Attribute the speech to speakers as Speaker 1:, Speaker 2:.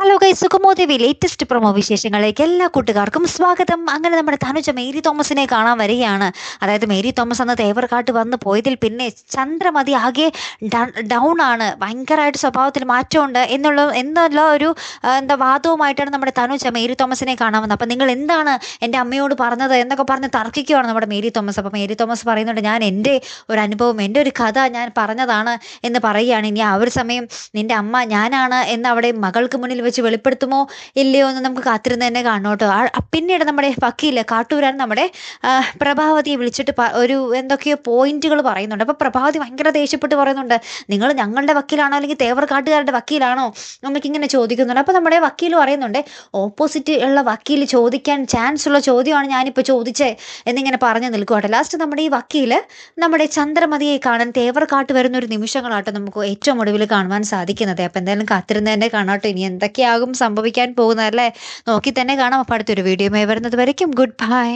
Speaker 1: Hello guys Sukhamodevi latest promo വിശേഷങ്ങളിലേക്ക് എല്ലാ കൂട്ടുകാർക്കും സ്വാഗതം. അങ്ങനെ നമ്മുടെ തനുജ മേരി തോമസിനെ കാണാൻ വരികയാണ്. അതായത് മേരി തോമസ് അന്ന് തേവർക്കാട്ട് വന്ന് പോയതിൽ പിന്നെ ചന്ദ്രമതി ആകെ ഡൗൺ ആണ്. ഭയങ്കരമായിട്ട് സ്വഭാവത്തിൽ മാറ്റമുണ്ട് എന്നുള്ള എന്നുള്ള ഒരു എന്താ വാദവുമായിട്ടാണ് നമ്മുടെ തനുജ മേരി തോമസിനെ കാണാൻ വന്നത്. അപ്പം നിങ്ങൾ എന്താണ് എന്റെ അമ്മയോട് പറഞ്ഞത് എന്നൊക്കെ പറഞ്ഞ് തർക്കിക്കുവാണ് നമ്മുടെ മേരി തോമസ്. അപ്പം മേരി തോമസ് പറയുന്നുണ്ട് ഞാൻ എന്റെ ഒരു അനുഭവം എന്റെ ഒരു കഥ ഞാൻ പറഞ്ഞതാണ് എന്ന് പറയുകയാണ്. ഇനി ആ ഒരു സമയം നിന്റെ അമ്മ ഞാനാണ് എന്ന് അവിടെ മകൾക്ക് മുന്നിൽ വെച്ച് വെളിപ്പെടുത്തുമോ? ഇല്ലയോ എന്ന് നമുക്ക് കാത്തിരുന്ന് തന്നെ കാണണം കേട്ടോ. പിന്നീട് നമ്മുടെ വക്കീൽ കാട്ടൂരാൻ നമ്മുടെ പ്രഭാവതിയെ വിളിച്ചിട്ട് ഒരു എന്തൊക്കെയോ പോയിന്റുകൾ പറയുന്നുണ്ട്. അപ്പോൾ പ്രഭാവതി ഭയങ്കര ദേഷ്യപ്പെട്ട് പറയുന്നുണ്ട് നിങ്ങൾ ഞങ്ങളുടെ വക്കീലാണോ അല്ലെങ്കിൽ തേവർ കാട്ടുകാരുടെ വക്കീലാണോ? നമുക്കിങ്ങനെ ചോദിക്കുന്നുണ്ട്. അപ്പോൾ നമ്മുടെ വക്കീൽ പറയുന്നുണ്ട് ഓപ്പോസിറ്റ് ഉള്ള വക്കീൽ ചോദിക്കാൻ ചാൻസ് ഉള്ള ചോദ്യമാണ് ഞാനിപ്പോൾ ചോദിച്ചേ എന്നിങ്ങനെ പറഞ്ഞു നിൽക്കുവാട്ടെ ലാസ്റ്റ് നമ്മുടെ ഈ വക്കീൽ നമ്മുടെ ചന്ദ്രമതിയെ കാണാൻ തേവർ കാട്ട് വരുന്ന ഒരു നിമിഷങ്ങളാട്ടോ നമുക്ക് ഏറ്റവും ഒടുവിൽ കാണുവാൻ സാധിക്കുന്നത്. അപ്പം എന്തായാലും കാത്തിരുന്ന് തന്നെ കാണാട്ടോ ഇനി എന്തൊക്കെയാകും സംഭവിക്കാൻ പോകുന്നതല്ലേ നോക്കി തന്നെ കാണാം. അപ്പം അടുത്തൊരു വീഡിയോ വരുന്നത് വരയ്ക്കും. Good bye